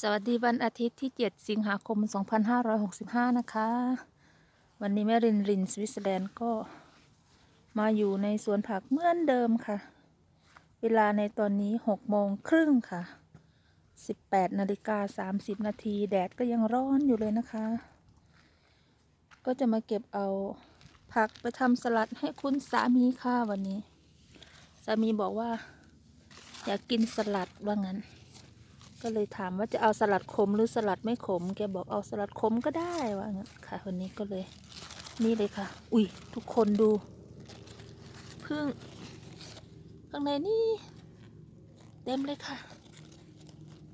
สวัสดีวันอาทิตย์ที่ 7 สิงหาคม 2565 นะคะ วันนี้แม่รินรินสวิตเซอร์แลนด์ก็มาอยู่ในสวนผักเหมือนเดิมค่ะ เวลาในตอนนี้ 6 โมงครึ่งค่ะ 18 นาฬิกา 30 นาที แดดก็ยังร้อนอยู่เลยนะคะ ก็จะมาเก็บเอาผักไปทำสลัดให้คุณสามีค่ะวันนี้ สามีบอกว่า อยากกินสลัดว่างั้น ก็เลยถามว่าจะเอาสลัดขมหรือสลัดไม่ขม แกบอกเอาสลัดขมก็ได้ว่างั้นค่ะวันนี้ก็เลย นี่เลยค่ะ อุ้ยทุกคนดูพึ่งข้างในนี่เต็มเลยค่ะ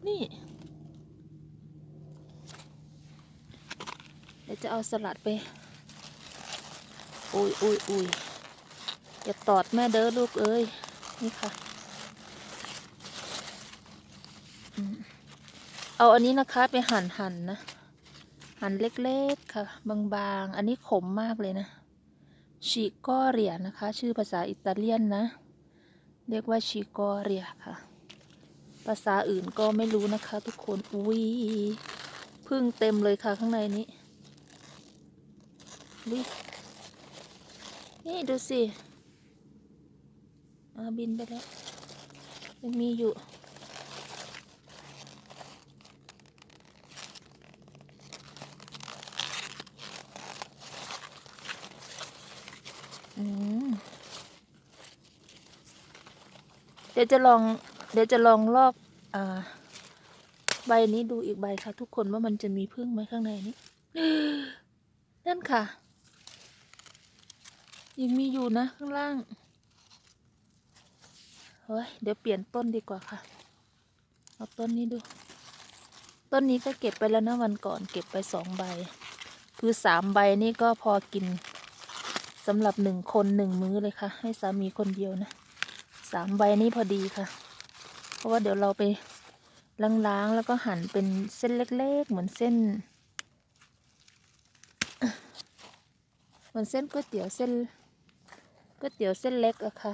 นี่เดี๋ยวจะเอาสลัดไปอุ้ยอุ้ยอุ้ยอย่าตอดแม่เด้อลูกเอ้ยนี่ค่ะ เอาอันนี้นะคะไปหั่นหั่นนะ หั่นเล็กๆค่ะ บางๆ อันนี้ขมมากเลยนะชิโกเรียนะคะ ชื่อภาษาอิตาเลียนนะ เรียกว่าชิโกเรียค่ะ ภาษาอื่นก็ไม่รู้นะคะ ทุกคนอุ้ยพึ่งเต็มเลยค่ะข้างในนี้นี่นี่ดูสิอาบินไปแล้วยังมีอยู่ เดี๋ยวจะลอง เดี๋ยวจะลองลอกอใบนี้ดูอีกใบค่ะ ทุกคนว่ามันจะมีพึ่งไหมข้างในนี้ นั่นค่ะ ยังมีอยู่นะข้างล่างเฮ้ยเดี๋ยวเปลี่ยนต้นดีกว่าค่ะ เอาต้นนี้ดู ต้นนี้ก็เก็บไปแล้วนะวันก่อน เก็บไปสองใบ คือสามใบนี่ก็พอกิน สำหรับหนึ่งคนหนึ่งมื้อเลยค่ะ ให้สามีคนเดียวนะสามใบนี้พอดีค่ะ เพราะว่าเดี๋ยวเราไปล้างๆแล้วก็หั่นเป็นเส้นเล็กๆ เหมือนเส้นเหมือนเส้นก๋วยเตี๋ยวเส้นก๋วยเตี๋ยวเส้นเล็กอะค่ะ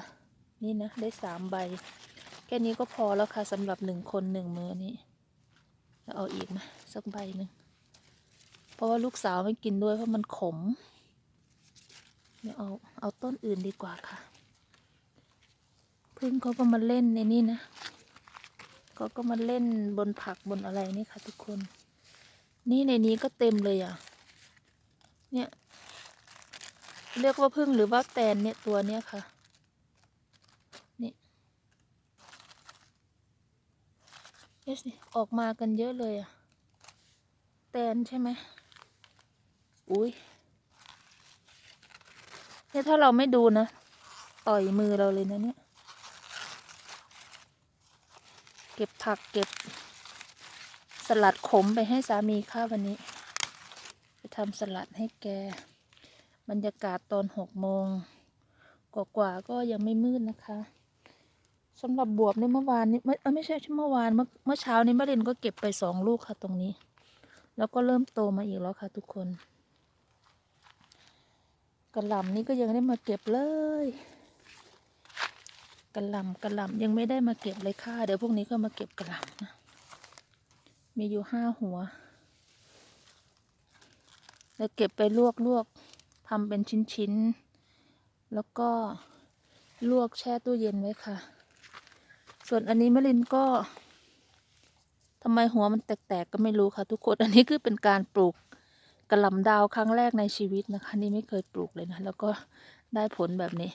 นี่นะได้สามใบ แค่นี้ก็พอแล้วค่ะสำหรับหนึ่งคนหนึ่งมื้อนี้แล้วเอาอีกนะสักใบหนึ่งเพราะว่าลูกสาวไม่กินด้วยเพราะมันขม เดี๋ยวเอาเอาต้นอื่นดีกว่าค่ะ พึ่งเขาก็มาเล่นในนี่นะเขาก็มาเล่นบนผักบนอะไรนี่ค่ะ ทุกคน นี่ในนี้ก็เต็มเลยอะ เนี่ยเรียกว่าพึ่งหรือว่าแตนเนี่ยตัวเนี้ยค่ะนี่เยสิออกมากันเยอะเลยอะ แตนใช่ไหมอุ้ย เนี่ยถ้าเราไม่ดูนะ ต่อยมือเราเลยนะเนี่ย เก็บผักเก็บ สลัดขมไปให้สามีข้าวันนี้ ไปทำสลัดให้แก บรรยากาศตอนหกโมงกว่าๆก็ยังไม่มืดนะคะสำหรับบวบในเมื่อวานนี้ไม่ไม่ใช่เมื่อวานเมื่อเมื่อเช้านี้มะเร็นก็เก็บไปสองลูกค่ะตรงนี้ แล้วก็เริ่มโตมาอีกแล้วค่ะทุกคน กระหล่ำนี่ก็ยังได้มาเก็บเลยกระหล่ำกระหล่ำยังไม่ได้มาเก็บเลยค่ะ เดี๋ยวพวกนี้ก็มาเก็บกระหล่ำนะมีอยู่ห้าหัวแล้วเก็บไปลวกลวกทำเป็นชิ้นชิ้นๆแล้วก็ลวกแช่ตู้เย็นไว้ค่ะ ส่วนอันนี้มะลินก็ทำไมหัวมันแตกๆก็ไม่รู้ค่ะ ทุกคน อันนี้คือเป็นการปลูก กระหล่ำดาวครั้งแรกในชีวิตนะคะ นี่ไม่เคยปลูกเลยนะ แล้วก็ได้ผลแบบนี้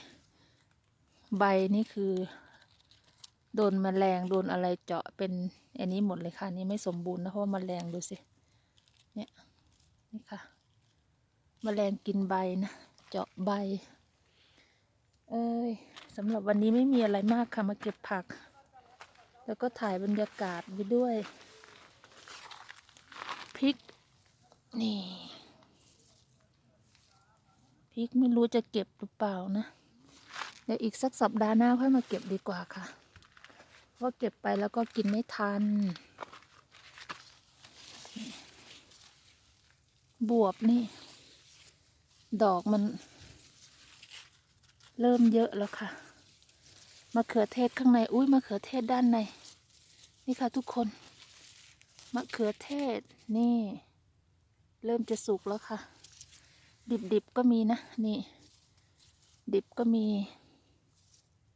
ใบนี่คือ โดนแมลงโดนอะไรเจาะเป็นอันนี้หมดเลยค่ะนี่ไม่สมบูรณ์นะเพราะว่าแมลงดูสิเนี่ยนี่ค่ะแมลงกินใบนะเจาะใบ เอ้ยสำหรับวันนี้ไม่มีอะไรมากค่ะมาเก็บผัก แล้วก็ถ่ายบรรยากาศไปด้วยพริก นี่พริกไม่รู้จะเก็บหรือเปล่านะ เดี๋ยวอีกสักสัปดาห์หน้าค่อยมาเก็บดีกว่าค่ะ เพราะเก็บไปแล้วก็กินไม่ทัน บวบนี่ ดอกมัน เริ่มเยอะแล้วค่ะมะเขือเทศข้างใน อุ้ยมะเขือเทศด้านใน นี่ค่ะทุกคนมะเขือเทศนี่ เริ่มจะสุกแล้วค่ะ ดิบๆก็มีนะ นี่ ดิบก็มี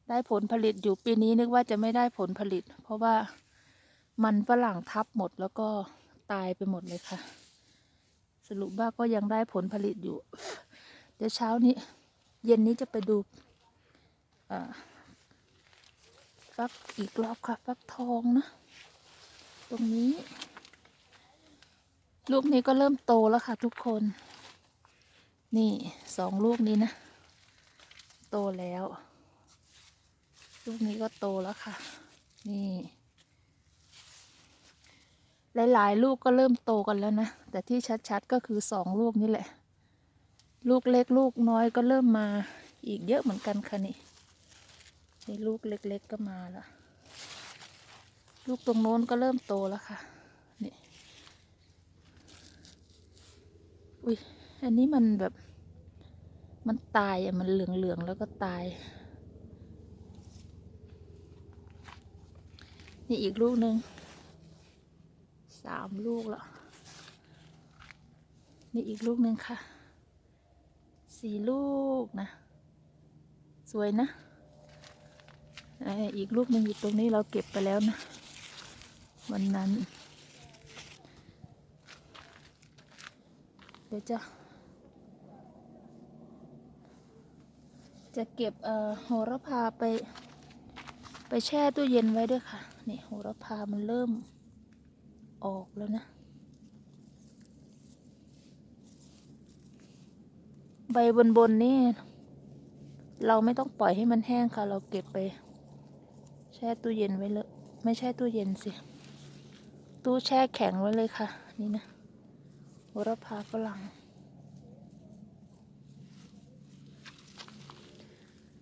ได้ผลผลิตอยู่ปีนี้นึกว่าจะไม่ได้ผลผลิต เพราะว่ามันฝรั่งทับหมดแล้วก็ตายไปหมดเลยค่ะ สรุปว่าก็ยังได้ผลผลิตอยู่ เดี๋ยวเช้านี้ เย็นนี้จะไปดูฟักอีกรอบค่ะ ฟักทองนะ ตรงนี้ ลูกนี้ก็เริ่มโตแล้วค่ะทุกคน นี่สองลูกนี้นะ โตแล้ว ลูกนี้ก็โตแล้วค่ะ นี่ หลายๆ ลูกก็เริ่มโตกันแล้วนะ แต่ที่ชัดๆก็คือสองลูกนี่แหละ ลูกเล็กลูกน้อยก็เริ่มมาอีกเยอะเหมือนกันค่ะนี่นี่ลูกเล็กๆก็มาแล้ว ลูกตรงโน้นก็เริ่มโตแล้วค่ะ นี่ อุ้ยอันนี้มันแบบ มันตายอะ มันเหลืองๆแล้วก็ตาย นี่อีกลูกหนึ่งสามลูกแล้ว นี่อีกลูกหนึ่งค่ะ สี่ลูกนะ สวยนะไออีกลูกหนึ่งอยู่ตรงนี้เราเก็บไปแล้วนะ วันนั้น เดี๋ยวจะจะเก็บโหระพาไป ไปแช่ตู้เย็นไว้ด้วยค่ะ นี่โหระพามันเริ่มออกแล้วนะ ใบบนบนนี่ เราไม่ต้องปล่อยให้มันแห้งค่ะ เราเก็บไป แช่ตู้เย็นไว้เลย ไม่ใช่ตู้เย็นสิ ตู้แช่แข็งไว้เลยค่ะ นี่นะ ระพาฝรั่ง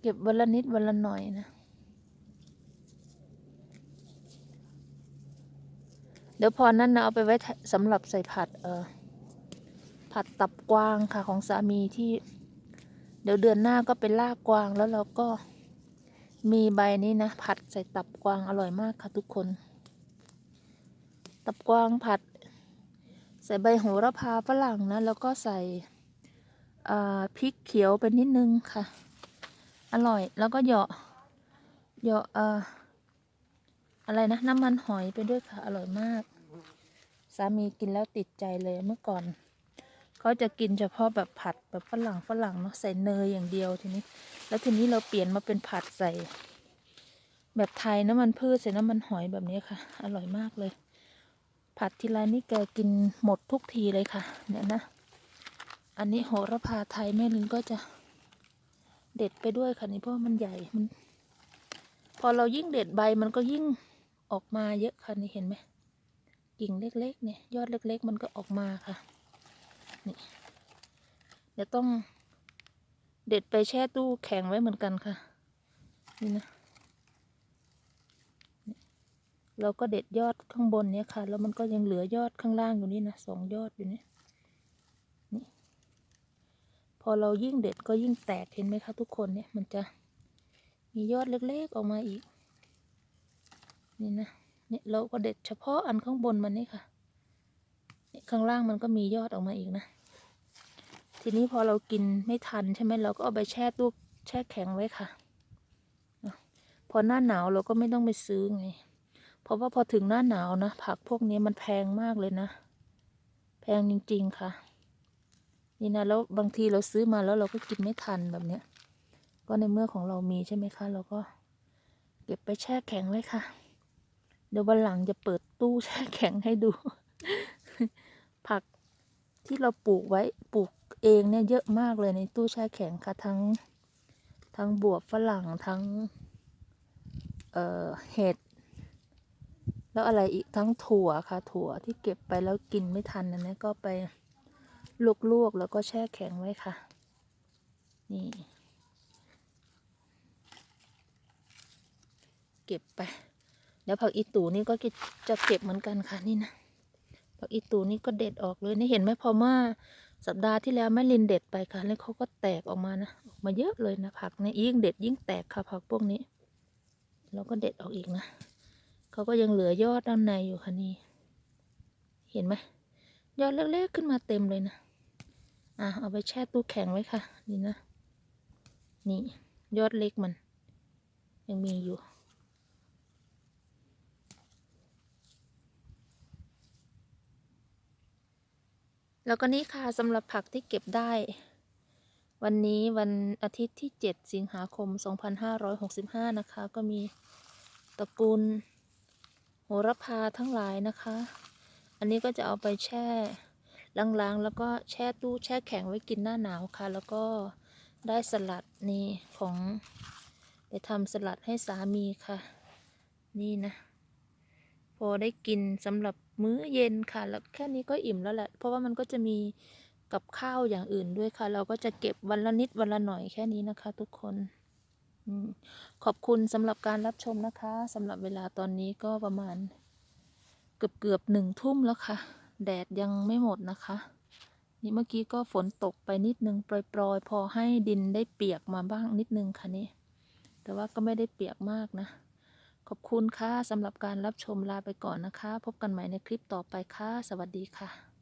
เก็บวันละนิดวันละหน่อยนะ เดี๋ยวพอนั้นนะเอาไปไว้สำหรับใส่ผัดเออผัดตับกวางค่ะของสามีที่ เดี๋ยวเดือนหน้าก็เป็นลากกวางแล้วเราก็มีใบนี้นะ ผัดใส่ตับกวางอร่อยมากค่ะทุกคน ตับกวางผัด ใส่ใบโหระพาฝรั่งนะแล้วก็ใส่พริกเขียวไปนิดนึงค่ะ อร่อยแล้วก็เหยาะเหยาะอะไรนะน้ำมันหอยไปด้วยค่ะ อร่อยมาก สามีกินแล้วติดใจเลยเมื่อก่อนเขาจะกินเฉพาะแบบผัดแบบฝรั่งฝรั่งเนาะใส่เนยอย่างเดียวทีนี้ แล้วทีนี้เราเปลี่ยนมาเป็นผัดใส่ แบบไทยน้ำมันพืชใส่น้ำมันหอยแบบนี้ค่ะ อร่อยมากเลย ผัดทีไรนี่แกกินหมดทุกทีเลยค่ะ เนี่ยนะ อันนี้โหระพาไทยแม่ลินก็จะเด็ดไปด้วยค่ะนี่เพราะมันใหญ่มัน พอเรายิ่งเด็ดใบมันก็ยิ่งออกมาเยอะค่ะนี่เห็นไหมกิ่งเล็กๆเนี่ยยอดเล็ก ๆ มันก็ออกมาค่ะ นี่เดี๋ยวต้องเด็ดไปแช่ตู้แข็งไว้เหมือนกันค่ะ นี่นะนี่ เราก็เด็ดยอดข้างบนเนี้ยค่ะ แล้วมันก็ยังเหลือยอดข้างล่างอยู่นี่นะสองยอดอยู่นี่นี่ พอเรายิ่งเด็ดก็ยิ่งแตกเห็นไหมคะทุกคนเนี่ยมันจะมียอดเล็กๆออกมาอีก นี่นะเนี่ยเราก็เด็ดเฉพาะอันข้างบนมันนี่ค่ะเนี่ยข้างล่างมันก็มียอดออกมาอีกนะ ทีนี้พอเรากินไม่ทันใช่ไหมเราก็เอาไปแช่ตู้แช่แข็งไว้ค่ะ พอหน้าหนาวเราก็ไม่ต้องไปซื้อไง เพราะว่าพอถึงหน้าหนาวนะ ผักพวกนี้มันแพงมากเลยนะ แพงจริง ๆ ค่ะ นี่นะแล้วบางทีเราซื้อมาแล้วเราก็กินไม่ทันแบบเนี้ย ก็ในเมื่อของเรามีใช่ไหมคะ เราก็เก็บไปแช่แข็งไว้ค่ะ เดี๋ยววันหลังจะเปิดตู้แช่แข็งให้ดู ผักที่เราปลูกไว้ปลูกเองเนี่ยเยอะมากเลยในตู้แช่แข็งค่ะ ทั้งทั้งบวบฝรั่งทั้งเอ่อเห็ด แล้วอะไรอีกทั้งถั่วค่ะ ถั่วที่เก็บไปแล้วกินไม่ทันอันนี้ก็ไปลวกๆแล้วก็แช่แข็งไว้ค่ะ นี่ เก็บไป เดี๋ยวผักอีตูนี่ก็จะเก็บเหมือนกันค่ะนี่นะผักอีตูนี่ก็เด็ดออกเลยนี่เห็นไหมพอเมื่อสัปดาห์ที่แล้วแม่ลินเด็ดไปค่ะ แล้วเขาก็แตกออกมานะออกมาเยอะเลยนะผักเนี่ยยิ่งเด็ดยิ่งแตกค่ะผักพวกนี้เราก็เด็ดออกอีกนะ เขาก็ยังเหลือยอดด้านในอยู่ค่ะนี่ เห็นไหมยอดเล็กๆขึ้นมาเต็มเลยนะ อะเอาไปแช่ตู้แข็งไว้ค่ะ นี่นะ นี่ยอดเล็กมัน ยังมีอยู่ แล้วก็นี่ค่ะสำหรับผักที่เก็บได้ วันนี้วันอาทิตย์ที่ 7 สิงหาคม 2565 นะคะ ก็มีตระกูล โหระพาทั้งหลายนะคะ อันนี้ก็จะเอาไปแช่ล้างๆ แล้วก็แช่ตู้แช่แข็งไว้กินหน้าหนาวค่ะ แล้วก็ได้สลัดนี่ของ ไปทำสลัดให้สามีค่ะ นี่นะ พอได้กินสำหรับมื้อเย็นค่ะ แล้วแค่นี้ก็อิ่มแล้วแหละ เพราะว่ามันก็จะมีกับข้าวอย่างอื่นด้วยค่ะ เราก็จะเก็บวันละนิดวันละหน่อยแค่นี้นะคะ ทุกคน ขอบคุณสำหรับการรับชมนะคะสำหรับเวลาตอนนี้ก็ประมาณ เกือบเกือบหนึ่งทุ่มแล้วค่ะ แดดยังไม่หมดนะคะ นี่เมื่อกี้ก็ฝนตกไปนิดนึงโปรยๆ พอให้ดินได้เปียกมาบ้างนิดนึงค่ะนี่แต่ว่าก็ไม่ได้เปียกมากนะ ขอบคุณค่ะสำหรับการรับชมลาไปก่อนนะคะ พบกันใหม่ในคลิปต่อไปค่ะ สวัสดีค่ะ